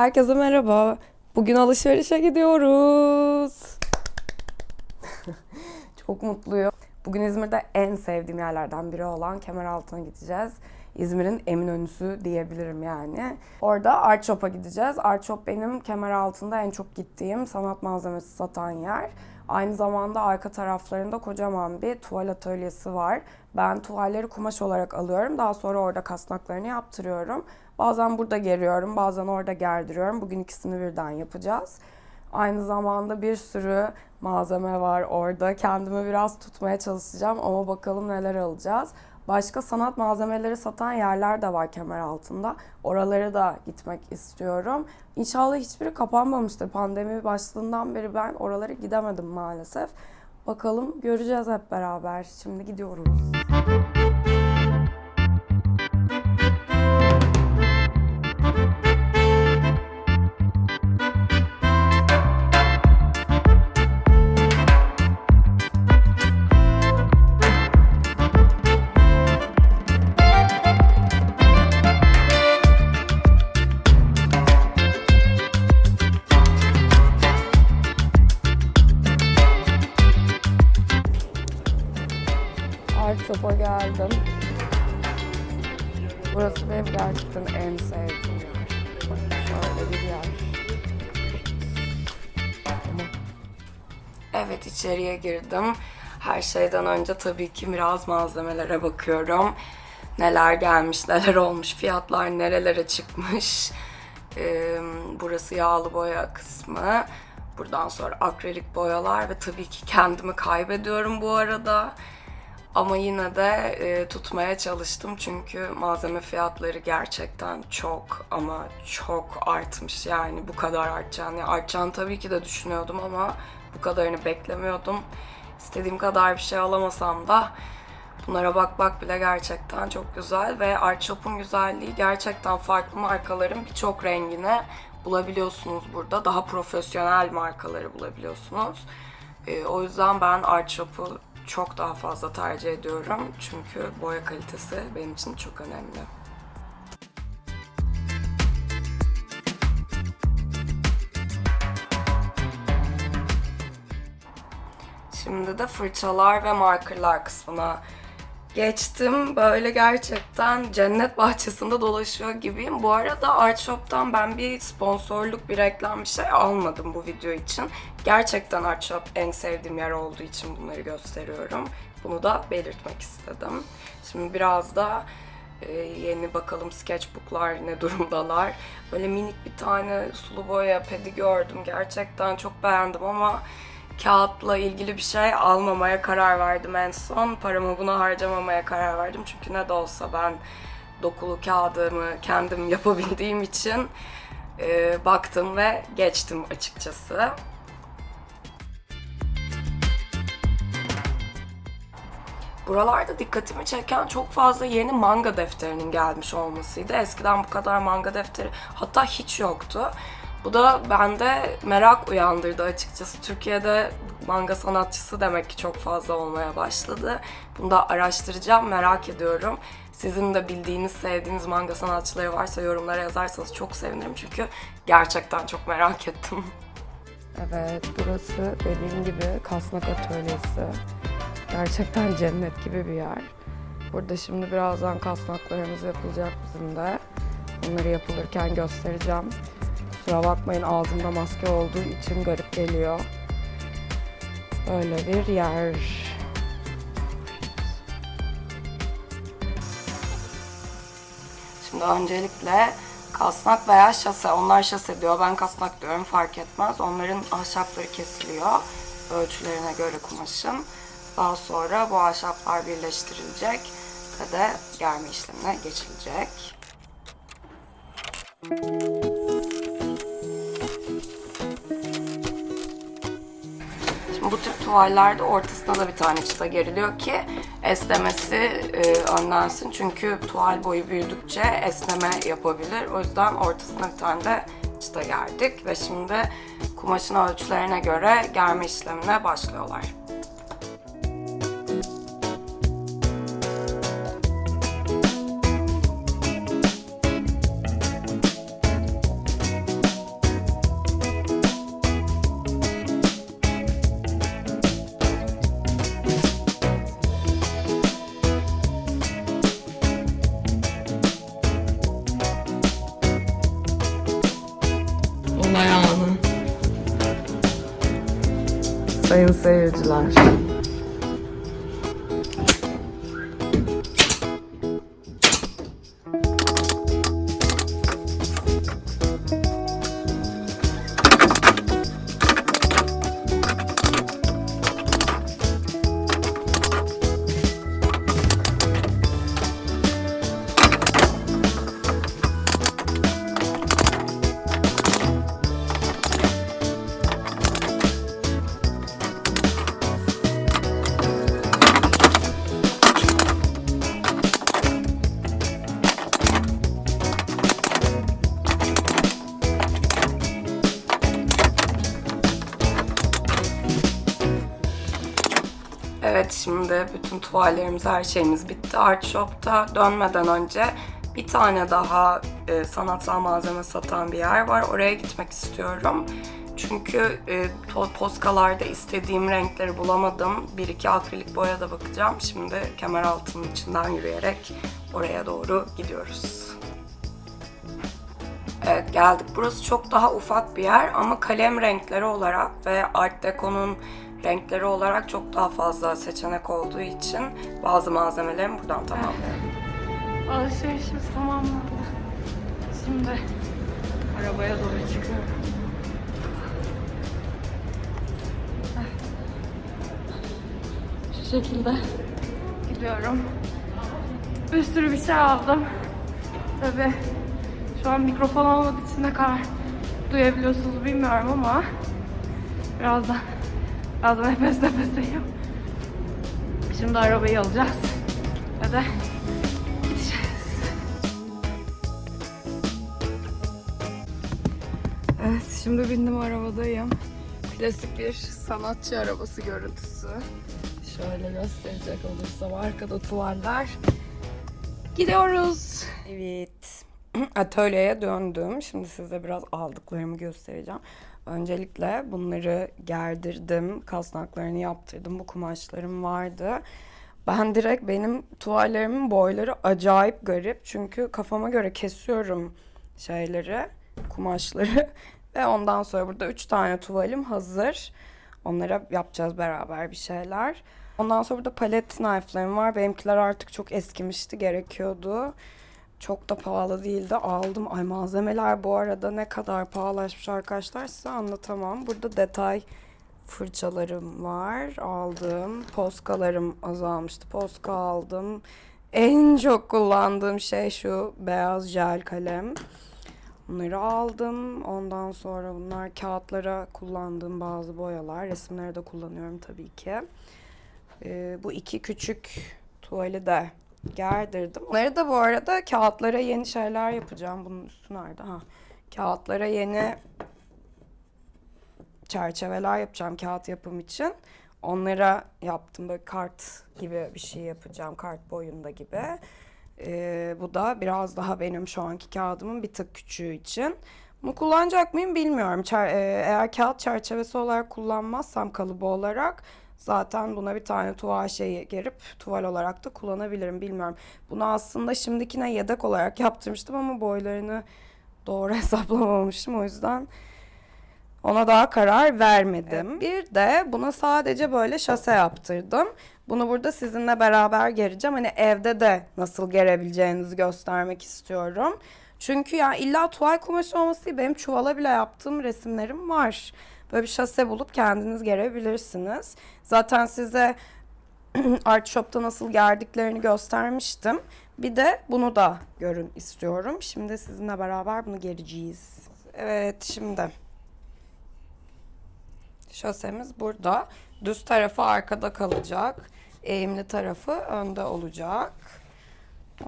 Herkese merhaba. Bugün alışverişe gidiyoruz. Çok mutluyum. Bugün İzmir'de en sevdiğim yerlerden biri olan Kemeraltı'na gideceğiz. İzmir'in Eminönüsü diyebilirim yani. Orada Art Shop'a gideceğiz. Art Shop benim Kemeraltı'nda en çok gittiğim sanat malzemesi satan yer. Aynı zamanda arka taraflarında kocaman bir tuval atölyesi var. Ben tuvalleri kumaş olarak alıyorum. Daha sonra orada kasnaklarını yaptırıyorum. Bazen burada geriyorum, bazen orada gerdiriyorum. Bugün ikisini birden yapacağız. Aynı zamanda bir sürü malzeme var orada. Kendimi biraz tutmaya çalışacağım ama bakalım neler alacağız. Başka sanat malzemeleri satan yerler de var kemer altında. Oralara da gitmek istiyorum. İnşallah hiçbiri kapanmamıştır. Pandemi başladığından beri ben oralara gidemedim maalesef. Bakalım göreceğiz hep beraber. Şimdi gidiyoruz. Shop'a geldim. Burası benim gerçekten en sevdiğim yer. Şöyle bir yer. Evet içeriye girdim. Her şeyden önce tabii ki biraz malzemelere bakıyorum. Neler gelmiş, neler olmuş, fiyatlar nerelere çıkmış. Burası yağlı boya kısmı. Buradan sonra akrilik boyalar ve tabii ki kendimi kaybediyorum bu arada. Ama yine de e, tutmaya çalıştım çünkü malzeme fiyatları gerçekten çok ama çok artmış. Yani bu kadar artacağını, yani artacağını tabii ki de düşünüyordum ama bu kadarını beklemiyordum. İstediğim kadar bir şey alamasam da bunlara bakmak bile gerçekten çok güzel ve Art Shop'un güzelliği gerçekten farklı markaların birçok rengine bulabiliyorsunuz burada. Daha profesyonel markaları bulabiliyorsunuz. E, o yüzden ben Art Shop'u çok daha fazla tercih ediyorum. Çünkü boya kalitesi benim için çok önemli. Şimdi de fırçalar ve markerlar kısmına geçtim. Böyle gerçekten cennet bahçesinde dolaşıyor gibiyim. Bu arada Art Shop'tan ben bir sponsorluk, bir reklam bir şey almadım bu video için. Gerçekten Art Shop en sevdiğim yer olduğu için bunları gösteriyorum. Bunu da belirtmek istedim. Şimdi biraz da e, yeni bakalım sketchbooklar ne durumdalar. Böyle minik bir tane sulu boya pedi gördüm. Gerçekten çok beğendim ama kağıtla ilgili bir şey almamaya karar verdim en son. Paramı buna harcamamaya karar verdim. Çünkü ne de olsa ben dokulu kağıdımı kendim yapabildiğim için e, baktım ve geçtim açıkçası. Buralarda dikkatimi çeken çok fazla yeni manga defterinin gelmiş olmasıydı. Eskiden bu kadar manga defteri hatta hiç yoktu. Bu da bende merak uyandırdı açıkçası. Türkiye'de manga sanatçısı demek ki çok fazla olmaya başladı. Bunu da araştıracağım, merak ediyorum. Sizin de bildiğiniz, sevdiğiniz manga sanatçıları varsa yorumlara yazarsanız çok sevinirim. Çünkü gerçekten çok merak ettim. Evet, burası dediğim gibi kasnak atölyesi. Gerçekten cennet gibi bir yer. Burada şimdi birazdan kasnaklarımız yapılacak bizim de. Bunları yapılırken göstereceğim. Kusura bakmayın ağzımda maske olduğu için garip geliyor. Böyle bir yer. Şimdi öncelikle kasnak veya şase. Onlar şase diyor. Ben kasnak diyorum. Fark etmez. Onların ahşapları kesiliyor. Ölçülerine göre kumaşın. Daha sonra bu ahşaplar birleştirilecek ve de germe işlemine geçilecek. Şimdi bu tip tuvallerde ortasına da bir tane çıta geriliyor ki esnemesi e, önlensin. Çünkü tuval boyu büyüdükçe esneme yapabilir. O yüzden ortasına bir tane de çıta gerdik ve şimdi kumaşın ölçülerine göre germe işlemine başlıyorlar. saiu, saiu de lá. Evet şimdi bütün tuvallerimiz, her şeyimiz bitti. Art Shop'ta dönmeden önce bir tane daha e, sanatsal malzeme satan bir yer var. Oraya gitmek istiyorum. Çünkü e, poskalarda istediğim renkleri bulamadım. Bir iki akrilik boya da bakacağım. Şimdi Kemeraltı'nın içinden yürüyerek oraya doğru gidiyoruz. Evet geldik. Burası çok daha ufak bir yer ama kalem renkleri olarak ve Art Deco'nun renkleri olarak çok daha fazla seçenek olduğu için bazı malzemelerimi buradan tamamlıyorum. Alışverişimiz tamamlandı. Şimdi arabaya doğru çıkıyorum. Şu şekilde gidiyorum. Bir sürü bir şey aldım. Tabi şu an mikrofon olmadığı için ne kadar duyabiliyorsunuz bilmiyorum ama birazdan birazdan nefes nefeseyim. Şimdi arabayı alacağız. Ve de Evet, şimdi bindim arabadayım. Klasik bir sanatçı arabası görüntüsü. Şöyle gösterecek olursam arkada tuvaller. Gidiyoruz. Evet. Atölyeye döndüm. Şimdi size biraz aldıklarımı göstereceğim. Öncelikle bunları gerdirdim. Kasnaklarını yaptırdım. Bu kumaşlarım vardı. Ben direkt benim tuvallerimin boyları acayip garip. Çünkü kafama göre kesiyorum şeyleri, kumaşları. Ve ondan sonra burada üç tane tuvalim hazır. Onlara yapacağız beraber bir şeyler. Ondan sonra burada palet knife'larım var. Benimkiler artık çok eskimişti, gerekiyordu. Çok da pahalı değildi. Aldım. Ay malzemeler bu arada ne kadar pahalaşmış arkadaşlar size anlatamam. Burada detay fırçalarım var. Aldım. Poskalarım azalmıştı. Poska aldım. En çok kullandığım şey şu beyaz jel kalem. Bunları aldım. Ondan sonra bunlar kağıtlara kullandığım bazı boyalar. Resimlere de kullanıyorum tabii ki. Ee, bu iki küçük tuvali de gerdirdim. Bunları da bu arada kağıtlara yeni şeyler yapacağım. Bunun üstü nerede? Ha. Kağıtlara yeni çerçeveler yapacağım kağıt yapım için. Onlara yaptım böyle kart gibi bir şey yapacağım. Kart boyunda gibi. Ee, bu da biraz daha benim şu anki kağıdımın bir tık küçüğü için. Bunu kullanacak mıyım bilmiyorum. Çer- e, eğer kağıt çerçevesi olarak kullanmazsam kalıbı olarak zaten buna bir tane tuval şeyi gerip tuval olarak da kullanabilirim bilmiyorum. Bunu aslında şimdikine yedek olarak yaptırmıştım ama boylarını doğru hesaplamamışım o yüzden ona daha karar vermedim. Bir de buna sadece böyle şase yaptırdım. Bunu burada sizinle beraber gereceğim. Hani evde de nasıl gerebileceğinizi göstermek istiyorum. Çünkü ya illa tuval kumaşı olması değil. Benim çuvala bile yaptığım resimlerim var. Böyle bir şase bulup kendiniz gerebilirsiniz. Zaten size Art Shop'ta nasıl gerdiklerini göstermiştim. Bir de bunu da görün istiyorum. Şimdi sizinle beraber bunu gereceğiz. Evet şimdi şasemiz burada. Düz tarafı arkada kalacak. Eğimli tarafı önde olacak.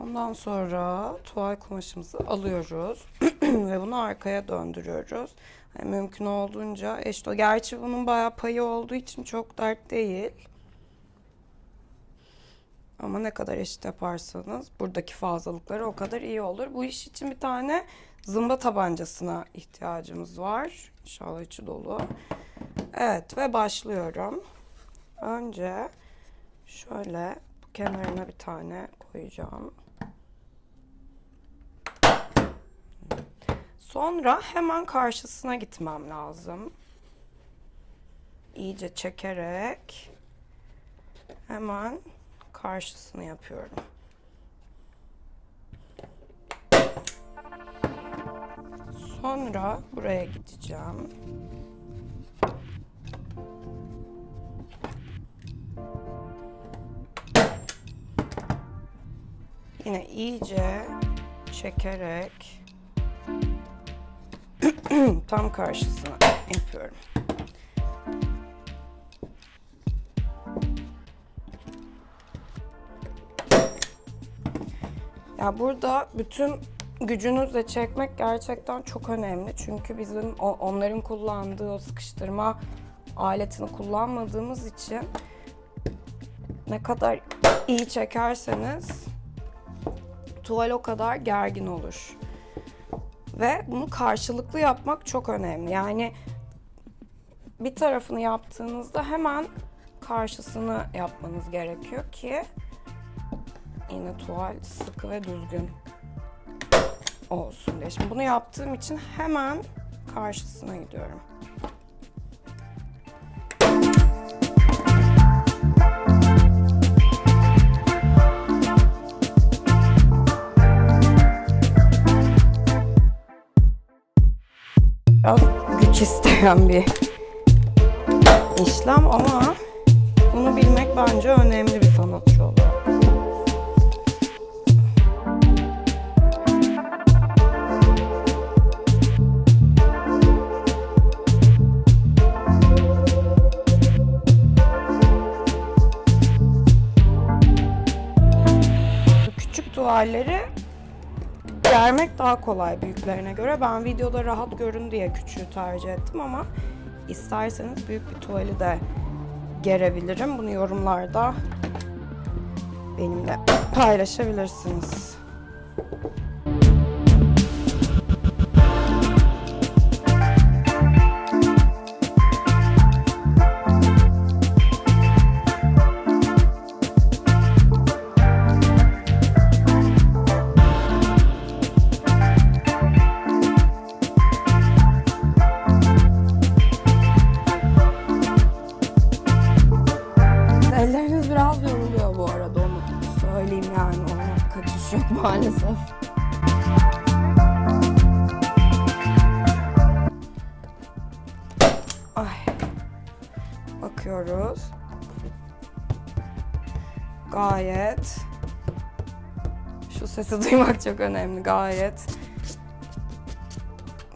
Ondan sonra tuval kumaşımızı alıyoruz ve bunu arkaya döndürüyoruz. Yani mümkün olduğunca eşit. Gerçi bunun bayağı payı olduğu için çok dert değil. Ama ne kadar eşit yaparsanız buradaki fazlalıkları o kadar iyi olur. Bu iş için bir tane zımba tabancasına ihtiyacımız var. İnşallah içi dolu. Evet ve başlıyorum. Önce şöyle bu kenarına bir tane koyacağım. Sonra hemen karşısına gitmem lazım. iyice çekerek hemen karşısını yapıyorum. Sonra buraya gideceğim. Yine iyice çekerek tam karşısına yapıyorum. Ya burada bütün gücünüzle çekmek gerçekten çok önemli. Çünkü bizim onların kullandığı o sıkıştırma aletini kullanmadığımız için ne kadar iyi çekerseniz tuval o kadar gergin olur. Ve bunu karşılıklı yapmak çok önemli. Yani bir tarafını yaptığınızda hemen karşısını yapmanız gerekiyor ki yine tuval sıkı ve düzgün olsun diye. Şimdi bunu yaptığım için hemen karşısına gidiyorum. İsteyen bir işlem ama bunu bilmek bence önemli bir sanatçı olarak. Küçük tuvalleri germek daha kolay büyüklerine göre. Ben videoda rahat görün diye küçüğü tercih ettim ama isterseniz büyük bir tuvali de gerebilirim. Bunu yorumlarda benimle paylaşabilirsiniz. Yani ona kaçış yok maalesef. Ay. Bakıyoruz. Gayet şu sesi duymak çok önemli. Gayet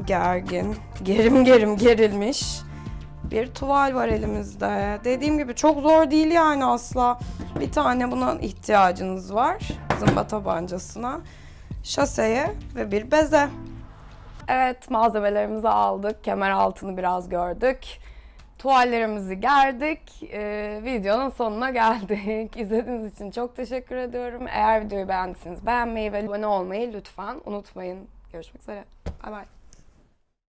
gergin, gerim gerim gerilmiş bir tuval var elimizde. Dediğim gibi çok zor değil yani asla. Bir tane buna ihtiyacınız var. Zımba tabancasına, şaseye ve bir beze. Evet malzemelerimizi aldık. Kemer altını biraz gördük. Tuvallerimizi gerdik. Ee, videonun sonuna geldik. İzlediğiniz için çok teşekkür ediyorum. Eğer videoyu beğendiyseniz beğenmeyi ve abone olmayı lütfen unutmayın. Görüşmek üzere. Bay bay.